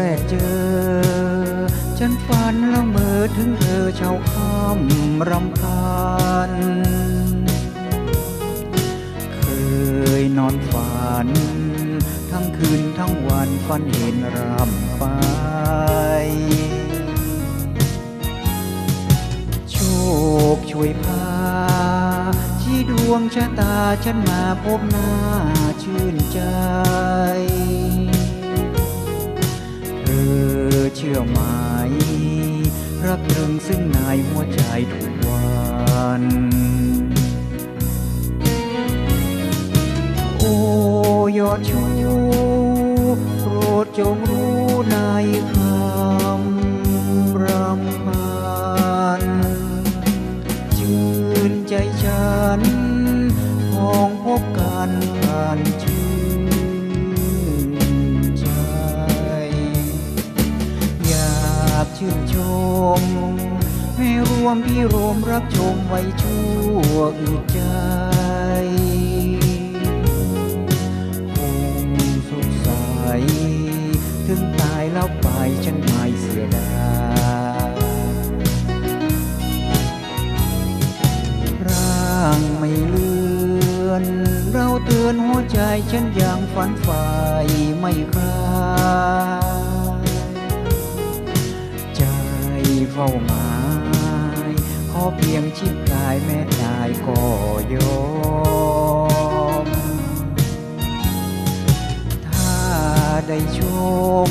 รกเจอ ฉันฝันละเมอถึงเธอเช้าค่ำรำคาญเคยนอนฝัน ทั้งคืนทั้งวันฝันเห็นรำไป โชคช่วยพาชี้ดวงชะตาฉันมาพบหน้าชื่นใจ รักตรึงซึ่งในหัวใจทุกวันโอ้ยอดชูโปรดจงรู้ในคำรำพันชื่นใจฉันพองพบกันผ่านชื่น ชื่นชมให้รวมพี่รวมรักชมไว้ชั่วอึดใจคงสดใสถึงตายแล้วไปฉันไม่เสียดายร่างไม่เลือน เราเตือนหัวใจฉันอยังฝันฝ่ายไม่คลา เฝ้าหมายขอเพียงชิดกายแม้ตายก็ยอม ถ้าได้ชม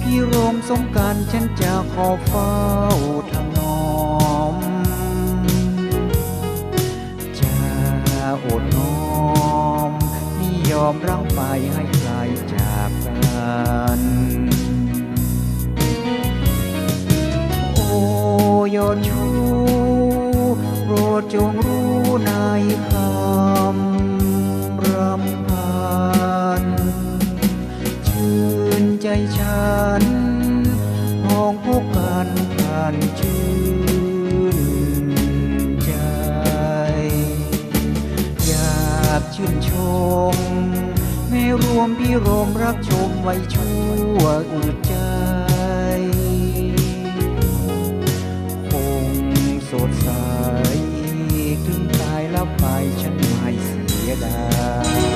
พี่รมสงการฉันจะขอเฝ้าทางน้อม จะอดน้อม นี่ยอมร่างไปให้ไกลจากกัน จงรู้ในคำรำพัน ชื่นใจฉันมองพบกันผ่านชื่นใจ อยากชื่นชม ไม่รวมพี่รมรักชมไว้ชั่วอึดใจคงสดใส side.